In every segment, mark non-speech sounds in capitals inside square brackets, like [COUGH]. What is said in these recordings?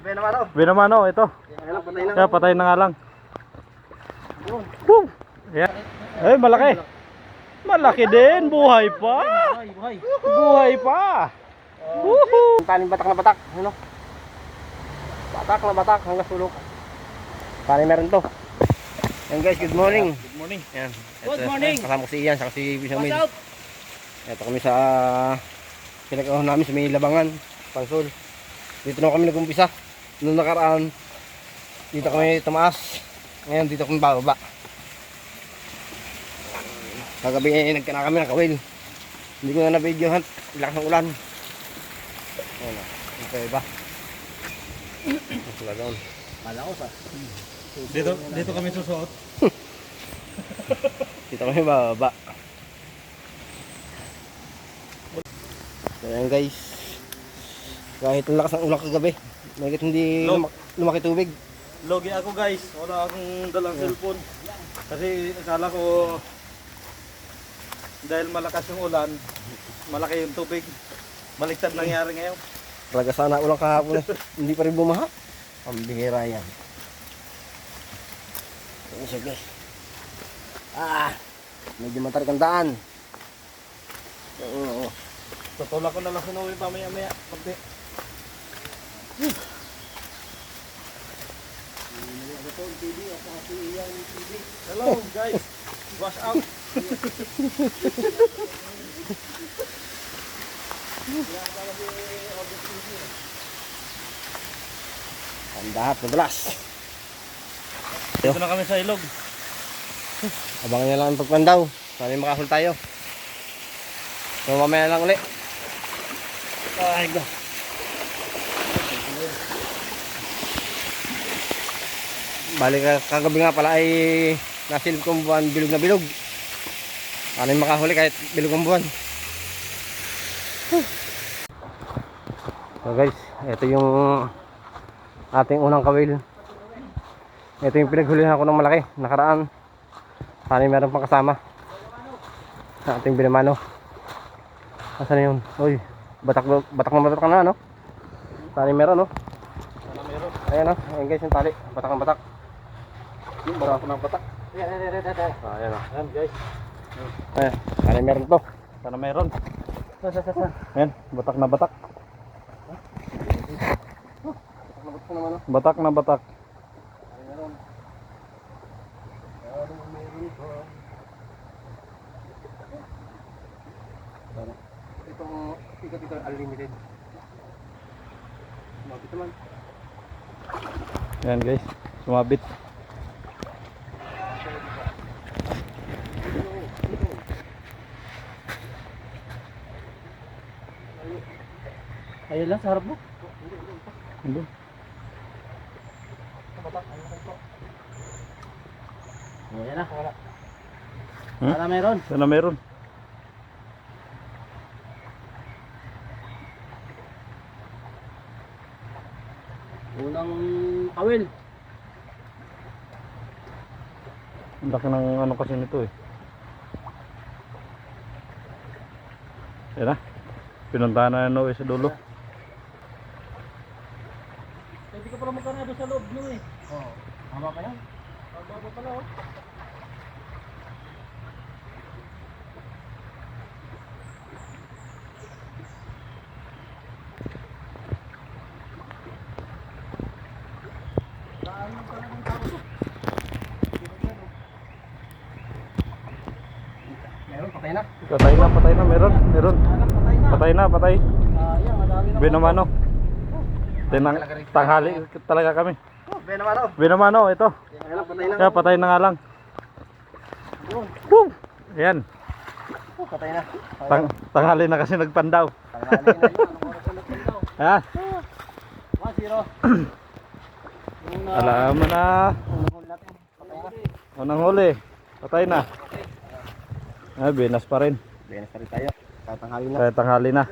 Benamano. Binamano, ito. Ayan patay na. Kaya patay na nga lang. Boom! Yan. Ay, malaki. Malaki din. Buhay pa. Buhay, buhay. Buhay pa. Woohoo! Taling batak na batak. Ano? Batak na batak hanggang sulok. Paano meron to? Yan guys, good morning. Good morning. Yan. Good morning. Kasama ko si Ian, saka si Bisang Mil. What's up? Ito kami sa pinag namin sa may labangan, Pangsol. Dito na kami nag-umpisa. Noong nakaraan, dito kami tumaas. Ngayon dito kami bababa. Kagabi eh, nagkana kami ng kawil. Hindi ko na na-videohan. Lakas ng ulan. Ayan o. Okay ba? Wala doon. Malakas ah. Dito, dito kami susuot. [LAUGHS] Dito kami bababa. Ayan guys. Kahit ang lakas ng ulan kagabi. Bakit hindi Low. lumak- lumaki tubig? Logi ako guys. Wala akong dalang cellphone. Kasi akala ko dahil malakas yung ulan, malaki yung tubig. Baliktad nangyari ngayon. Talaga sana ulang kahapon eh. [LAUGHS] Hindi pa rin bumaha. Ang bihira yan. Ayan siya guys. Ah! Medyo matarik ang daan. Oo. oo. Tutulak ko na lang sinuwi pa maya maya. Pagdi. Hello guys. Wash out. Ang dahat madulas. Dito na kami sa ilog. Abangan nyo lang ang pagpandaw. Sana makahul tayo. So mamaya lang uli. Ay, go. Balik kagabi nga pala ay nasilip kong buwan bilog na bilog. Sana yung makahuli kahit bilog ang buwan. So guys, ito yung ating unang kawil. Ito yung pinaghulihan ko ng malaki, nakaraan. Sana yung meron pang kasama. Sa ating binamano. Asan na yun? Uy, batak, batak na batak na, no? Sana yung meron, no? Ayan, no? Ayan guys, yung tali. Batak ng batak. Yung batak ng batak. Ah, ayan, no? Ayan guys. Ayan, sana yung meron to. Sana meron. Ayan, batak na batak. Batak na naman, no? Batak na batak. Meron. Meron, meron to. Sana. Itong ikot ito unlimited. Mabit naman. Ayan guys, sumabit. Ayun lang sa harap mo. Ano? Ayan na. Hmm? Para meron. Sana meron. Unang kawil. Ang laki ng ano kasi nito eh. Yan na. Pinuntahan na ano eh sa dulo. Pwede ka pala magkanado sa loob nyo eh. Oo. Tama pa yan? Pa pala oh. Patay na. Patay na, patay na. Meron, meron. Patay na. Patay na. Binamano. Tinang, tanghali talaga kami. Oh, Benamano. Binamano, ito. Ayan lang, patay na. Kaya patay na nga lang. Boom! Ayan. Oh, patay na. Tang, tanghali na kasi nagpandaw. Tanghali na yun. [LAUGHS] Anong oras na nagpunta? Ayan. 1-0. Yung na... Alam mo na. Unang huli. Patay na. Ah, binas pa rin. Benes pa rin tayo. Kahit tanghali na. Kaya tanghali na.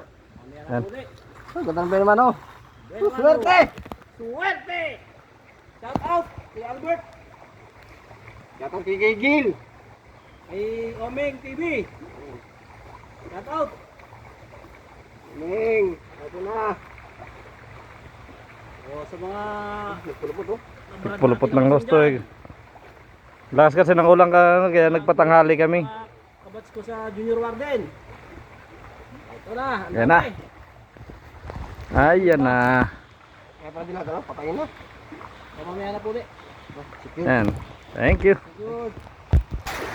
Ayan. Oh, ganda ng Benamano. Swerte! Suwerte! Shout out kay Albert, Gatong kigigil. kay Omeng TV. Shout out. Ning, ito na. O, sa mga... Nagpulupot oh. Pulupot ng gusto eh. Lakas kasi ng ulang ka, kaya nagpatanghali kami. Kabats ko sa Junior Warden. Ito na. ang Yan na. Ayan na. Kaya pala dinadala, patayin na. Mamaya na po ulit. Yan. Thank you.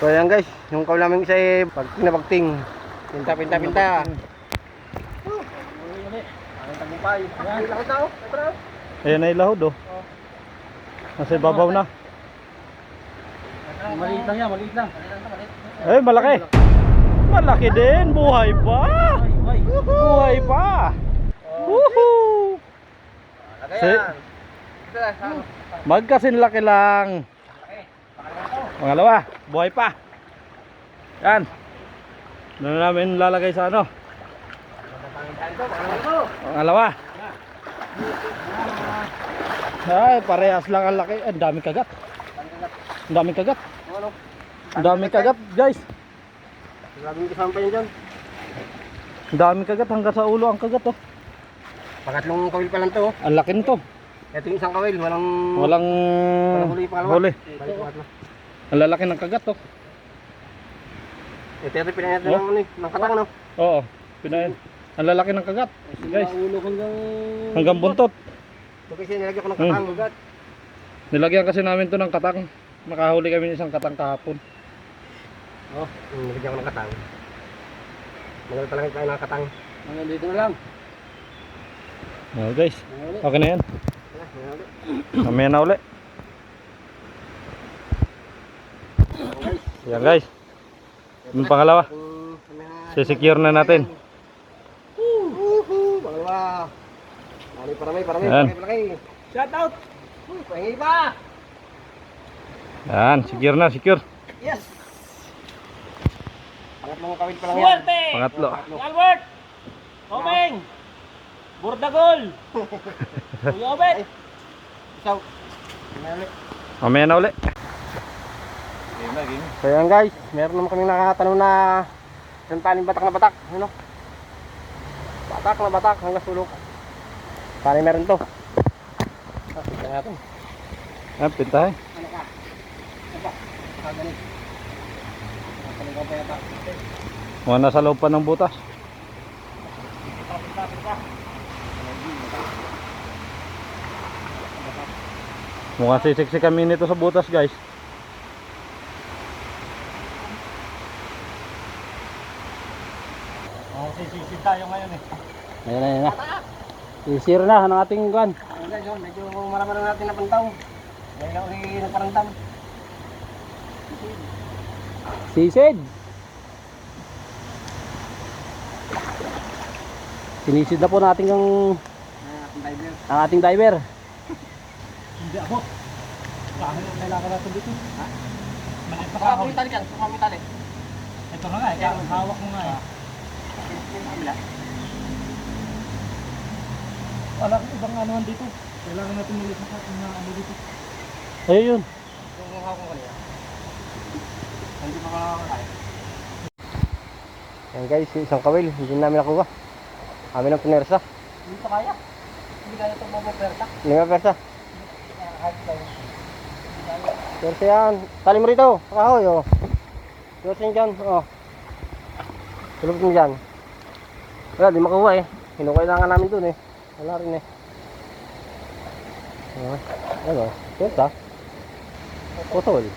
So ayan guys, yung kawal namin isa eh, pagting na pagting. Pinta, pinta, pinta. Ayan. Na. Ayan ilahod oh. Nasa babaw na. Maliit lang yan, maliit lang. Eh, malaki. Malaki din. Buhay pa. Ay, ay. Buhay pa. Woohoo! Yan. Magkasin laki lang. Pangalawa, buhay pa. Yan. Ano na namin lalagay sa ano? Pangalawa. Ay, parehas lang ang laki. Ang daming kagat. Ang daming kagat. Ano? Ang daming kagat, guys. Pa yun dyan. Ang daming kagat hanggang sa ulo ang kagat oh. Pangatlong kawil pa lang to oh. Ang laki nito. Ito yung isang kawil. Walang... Walang Walang huli pangalawa. huli. Ang lalaki ng kagat oh. Ito yung pinayat Oh. ng ano eh. Ng katang no. Oo, pinain. Ang lalaki ng kagat. Guys, Ulo hanggang... hanggang buntot. Ito kasi nilagyan ko ng Hmm. katang. Ugat. Nilagyan kasi namin to ng katang. Nakahuli kami ng isang katang kahapon. Oh, hmm, nilagyan ko ng katang. Magal talaga tayo ng katang. Hanggang dito na lang. Oh, guys, okay na yan. Mamaya na uli. Yan guys. Yung pangalawa. Sisecure na natin. Pangalawa. Parami, parami, parami. Ayan. Palaki, palaki. Shout out! Pahingi pa! Yan, secure na, secure. Yes! Pangatlong kawil pa lang yan. Suwerte! Pangatlo. Albert! Omeng! Burdagol! [LAUGHS] Kuya Obet! Isaw. May ulit. Mamaya na. So yan guys, meron naman kami nakatanong na isang taling batak na batak. Ano? Batak na batak hanggang sulok. Paano meron to? Ah, tignan natin. Ah, pintahe. Ano ka? Ano ba? Ah, ganit. Talagang pa yata. Mga nasa loob pa ng butas. Mukhang sisiksi kami nito sa butas guys. Oh, sisisid tayo ngayon eh. Ayan na, ayan na. I-share na ng ating guan. Ayun guys, oh, medyo marami na natin napantaw. Ngayon ako si nagparantam. Sisid. Sinisid na po natin ang, ating diver. ang ating diver. Hindi ako. Bakit ang kailangan natin dito? Ha? Maliit na kahoy. kami tali dyan, suka kami tali. Ito na nga eh, kaya hawak mo nga eh. Yung kabila. Wala kang ibang ano dito. Kailangan natin ulit sa na ano dito. Ayun. Yung hawak ko kanina. Hindi pa makakakain. Ayan guys, isang kawil, hindi namin nakuha. Kami ng pinersa. Hindi pa kaya. Hindi kaya itong mabuperta. Lima persa. Persa yan. Tali mo rito. Kahoy oh. Persa yan. Oh. Tulog mo dyan. Wala, di makuha eh. Kinukailangan namin dun eh. Wala rin eh. Ah, ano? Persa. Putol.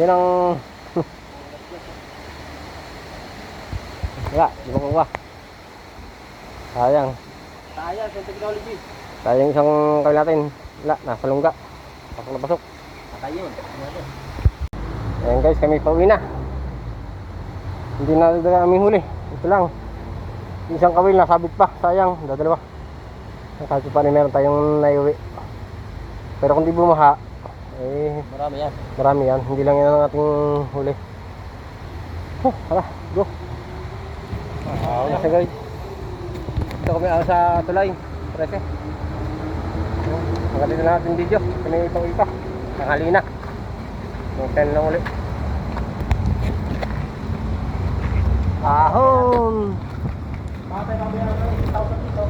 Yan ang... [LAUGHS] Wala, di makuha. Sayang. Kaya, sa technology. Sayang isang kawil natin. Wala, nasa lungga. Pasok na pasok. Patay yun. Ayan guys, kami pauwi na. Hindi na aming huli. Ito lang. Isang kawil nasabit pa. Sayang, dadalawa. Kahit pa rin meron tayong naiuwi. Pero kung di bumaha, eh, Marami yan. marami yan. Hindi lang yan ang ating huli. Huh, hala, go. Ah, uh, guys. Ito kami ah, sa tulay. Prese. Magaling na lahat yung video. Pinito-ito. Nakali na. Mag-10 lang ulit. Ahon! Matay kami ang 1,000 dito.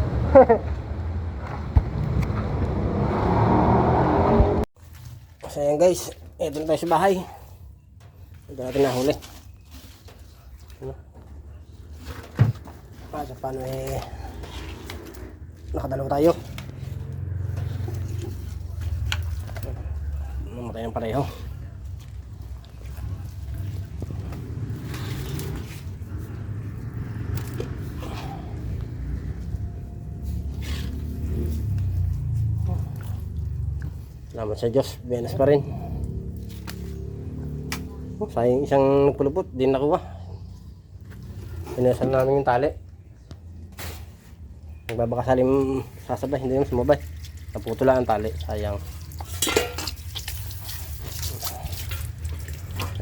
So ayan guys, ito na tayo sa bahay. Ito natin nahuli. Ano? Ah, paano, paano eh, nakadalaw tayo. Mamatay ng pareho. Salamat sa Diyos, Venus pa rin. Oh, sayang isang nagpulupot, di nakuha. Pinasan namin yung tali. Nagbabakasalim sasabay, hindi naman sumabay. Naputula ang tali, sayang.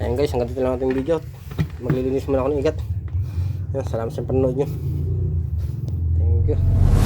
Ayan guys, hanggang dito lang ating video. Maglilinis muna ako ng igat. Ayan, salamat sa panonood nyo. Thank you.